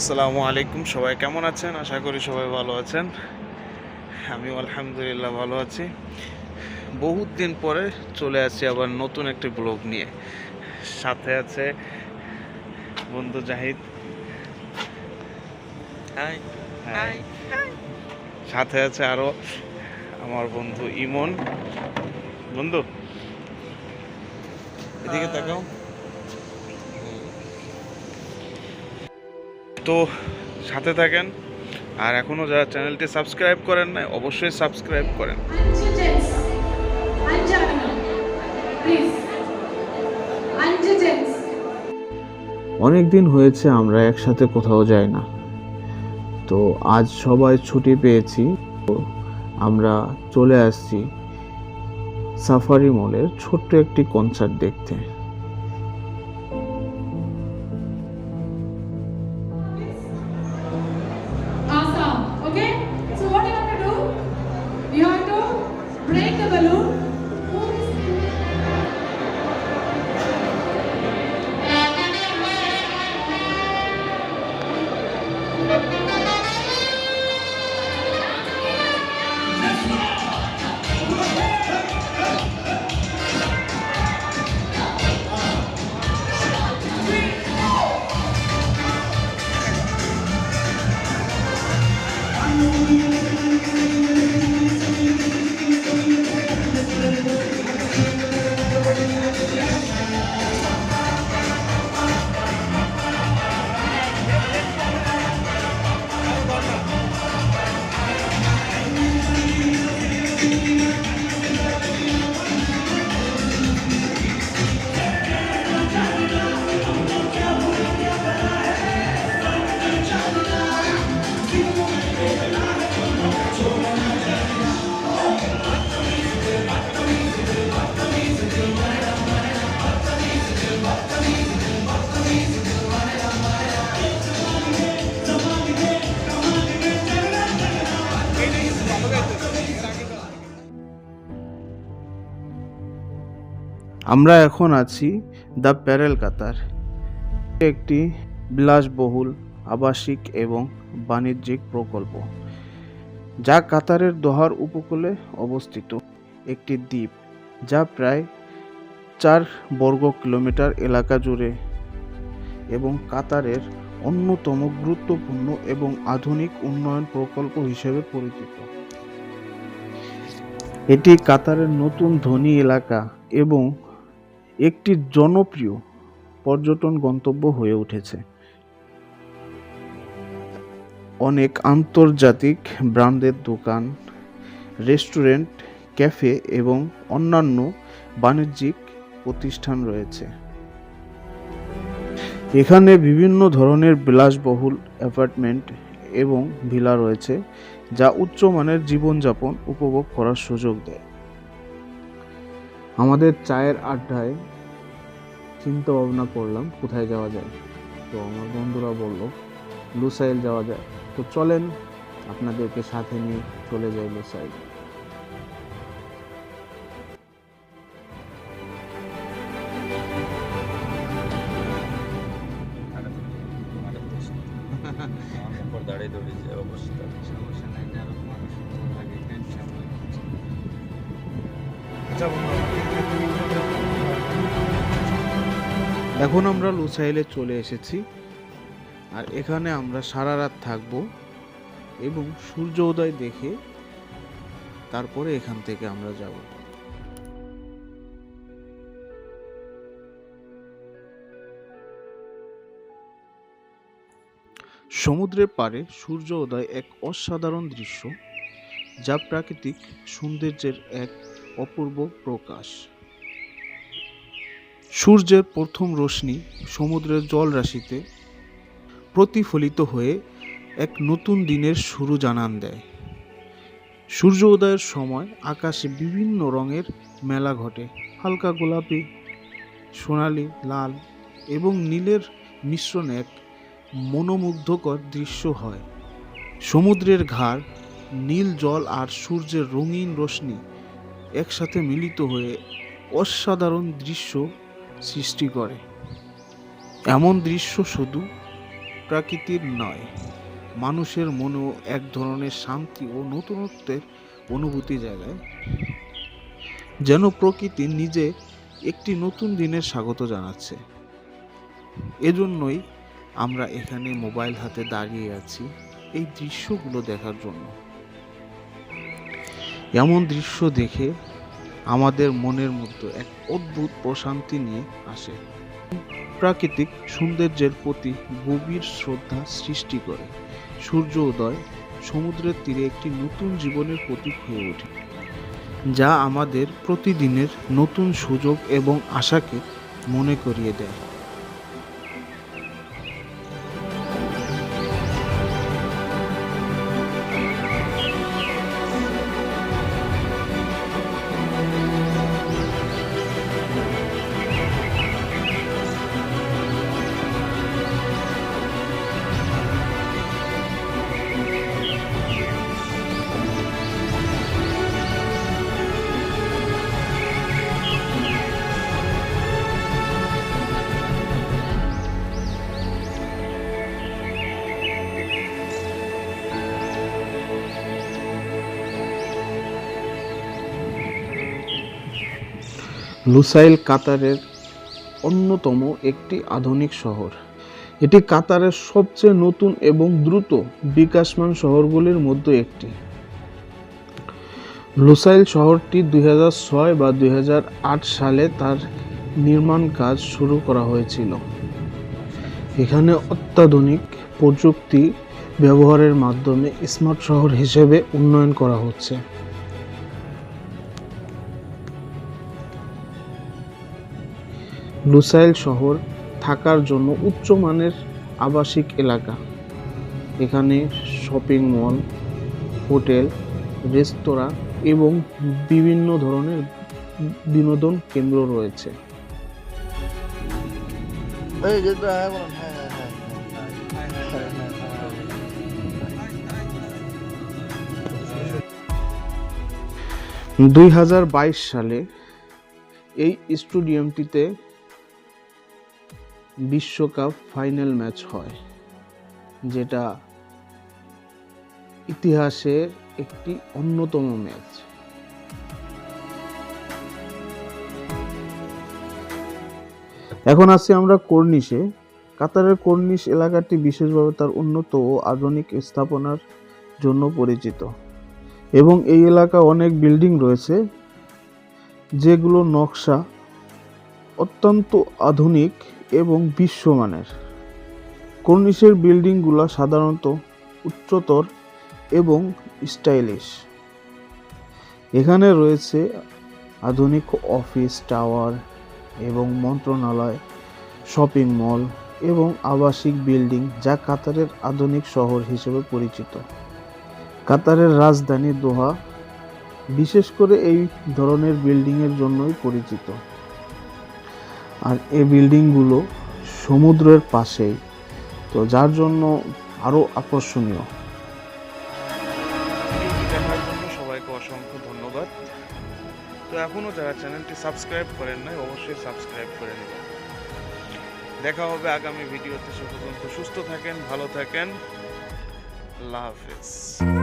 আসসালামু আলাইকুম সবাই কেমন আছেন? আশা করি সবাই ভালো আছেন। আমিও আলহামদুলিল্লাহ ভালো আছি। বহুত দিন পরে চলে আসছি আবার নতুন একটি ব্লগ নিয়ে। সাথে আছে বন্ধু জাহিদ। সাথে আছে আরও আমার বন্ধু ইমন। বন্ধু এদিকে. তাকাও। তো সাথে থাকেন। আর এখনও যারা চ্যানেলটি সাবস্ক্রাইব করেন না অবশ্যই সাবস্ক্রাইব করেন। অনেক দিন হয়েছে আমরা একসাথে কোথাও যাই না। তো আজ সবাই ছুটি পেয়েছি। আমরা চলে আসছি সাফারি মলের ছোট্ট একটি কনসার্ট দেখতে। you. আমরা এখন আছি দ্য প্যারেল কাতার, একটি বিলাসবহুল, আবাসিক এবং বাণিজ্যিক প্রকল্প, যা কাতারের দোহার উপকূলে অবস্থিত একটি দ্বীপ, যা প্রায় চার বর্গ কিলোমিটার এলাকা জুড়ে এবং কাতারের অন্যতম গুরুত্বপূর্ণ এবং আধুনিক উন্নয়ন প্রকল্প হিসেবে পরিচিত। এটি কাতারের নতুন ধনী এলাকা এবং একটি জনপ্রিয় পর্যটন গন্তব্য হয়ে উঠেছে। অনেক আন্তর্জাতিক ব্র্যান্ডের দোকান, রেস্টুরেন্ট, ক্যাফে এবং অন্যান্য বাণিজ্যিক প্রতিষ্ঠান রয়েছে। এখানে বিভিন্ন ধরনের বিলাসবহুল অ্যাপার্টমেন্ট এবং ভিলা রয়েছে, যা উচ্চমানের জীবনযাপন উপভোগ করার সুযোগ দেয়। আমাদের চায়ের আড্ডায় চিন্তা ভাবনা করলাম, কোথায় যাওয়া যায়? তো আমার বন্ধুরা বলল, লুসাইল যাওয়া যায়। তো চলেন, আপনাদেরকে সাথে নিয়ে চলে যাই লুসাইল। দাঁড়িয়ে দৌড়িয়েছে অবস্থা এখন আমরা লুসাইলে চলে এসেছি। আর এখানে আমরা সারা রাত থাকব এবং সূর্য উদয় দেখে তারপরে এখান থেকে আমরা যাব। সমুদ্রের পাড়ে সূর্য উদয় এক অসাধারণ দৃশ্য, যা প্রাকৃতিক সৌন্দর্যের এক অপূর্ব প্রকাশ। সূর্যের প্রথম রশ্মি সমুদ্রের জলরাশিতে প্রতিফলিত হয়ে এক নতুন দিনের শুরু জানান দেয়। সূর্য উদয়ের সময় আকাশে বিভিন্ন রঙের মেলা ঘটে। হালকা গোলাপি, সোনালি, লাল এবং নীলের মিশ্রণে এক মনোমুগ্ধকর দৃশ্য হয়। সমুদ্রের ঘাড়, নীল জল আর সূর্যের রঙিন রশ্মি একসাথে মিলিত হয়ে অসাধারণ দৃশ্য সৃষ্টি করে। এমন দৃশ্য শুধু প্রাকৃতির নয়, মানুষের মনেও এক ধরনের শান্তি ও নতুনত্বের অনুভূতি জায়গায় যেন প্রকৃতি নিজে একটি নতুন দিনের স্বাগত জানাচ্ছে। এজন্যই আমরা এখানে মোবাইল হাতে দাঁড়িয়ে আছি এই দৃশ্যগুলো দেখার জন্য। এমন দৃশ্য দেখে আমাদের মনের মধ্যে এক অদ্ভুত প্রশান্তি নিয়ে আসে। প্রাকৃতিক সৌন্দর্যের প্রতি গভীর শ্রদ্ধা সৃষ্টি করে। সূর্য উদয় সমুদ্রের তীরে একটি নতুন জীবনের প্রতীক হয়ে ওঠে, যা আমাদের প্রতিদিনের নতুন সুযোগ এবং আশাকে মনে করিয়ে দেয়। লুসাইল কাতারের অন্যতম একটি আধুনিক শহর। এটি কাতারের সবচেয়ে নতুন এবং দ্রুত বিকাশমান শহরগুলির মধ্যে একটি। লুসাইল শহরটি দুই বা দুই হাজার আট সালে তার নির্মাণ কাজ শুরু করা হয়েছিল। এখানে অত্যাধুনিক প্রযুক্তি ব্যবহারের মাধ্যমে স্মার্ট শহর হিসেবে উন্নয়ন করা হচ্ছে। লুসাইল শহর থাকার জন্য উচ্চমানের আবাসিক এলাকা এখানে শপিং মল হোটেল রেস্তোরাঁ এবং বিভিন্ন ধরনের বিনোদন কেন্দ্র রয়েছে দুই হাজার বাইশ সালে এই স্টেডিয়ামটিতে বিশ্বকাপ ফাইনাল ম্যাচ হয়, যেটা ইতিহাসের একটি অন্যতম ম্যাচ। এখন আছি আমরা কর্নিশে। কাতারের কর্নিশ এলাকাটি বিশেষভাবে তার উন্নত ও আধুনিক স্থাপনার জন্য পরিচিত। এবং এই এলাকা অনেক বিল্ডিং রয়েছে, যেগুলো নকশা অত্যন্ত আধুনিক এবং বিশ্বমানের। কর্নিশের বিল্ডিংগুলো সাধারণত উচ্চতর এবং স্টাইলিশ। এখানে রয়েছে আধুনিক অফিস, টাওয়ার এবং মন্ত্রণালয়, শপিং মল এবং আবাসিক বিল্ডিং যা কাতারের আধুনিক শহর হিসেবে পরিচিত। কাতারের রাজধানী দোহা বিশেষ করে এই ধরনের বিল্ডিংয়ের জন্যই পরিচিত। আর এই বিল্ডিংগুলো সমুদ্রের পাশেই। তো যার জন্য আরও আকর্ষণীয়। দেখার জন্য সবাইকে অসংখ্য ধন্যবাদ। তো এখনও যারা চ্যানেলটি সাবস্ক্রাইব করেন নাই, অবশ্যই সাবস্ক্রাইব করে নেবেন। দেখা হবে আগামী ভিডিওতে। সে পর্যন্ত সুস্থ থাকেন, ভালো থাকেন। আল্লাহ হাফেজ।